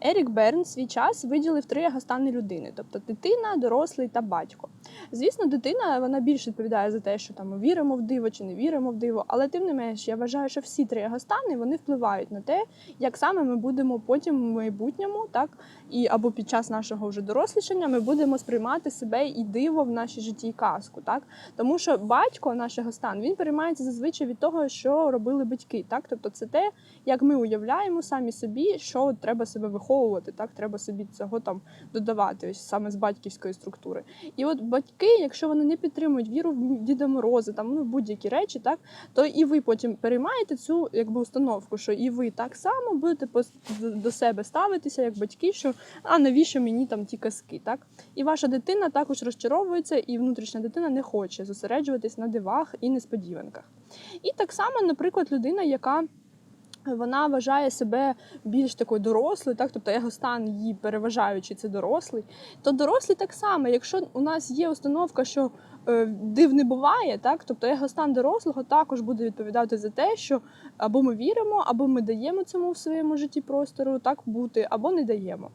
Ерік Берн свій час виділив три агастани людини, тобто дитина, дорослий та батько. Звісно, дитина вона більш відповідає за те, що там віримо в диво чи не віримо в диво, але тим не менш, я вважаю, що всі три егостани вони впливають на те, як саме ми будемо потім в майбутньому, так і або під час нашого вже дорослішання ми будемо сприймати себе і диво в нашій житті і казку, так. Тому що батько, наш егостан, він переймається зазвичай від того, що робили батьки, так. Тобто це те, як ми уявляємо самі собі, що треба себе виховувати, так. Треба собі цього там додавати, ось саме з батьківської структури. І от батьки, якщо вони не підтримують віру в Діда Мороза, там ну будь-які речі, так то і ви потім переймаєте цю якби установку, що і ви так само будете до себе ставитися як батьки, що а навіщо мені там ті казки, так і ваша дитина також розчаровується, і внутрішня дитина не хоче зосереджуватись на дивах і несподіванках. І так само, наприклад, людина, яка вона вважає себе більш такою дорослою, так тобто його стан її переважаючи це дорослий. То дорослі так само, якщо у нас є установка, що е, див не буває, так тобто його стан дорослого також буде відповідати за те, що або ми віримо, або ми даємо цьому в своєму житті простору так бути, або не даємо.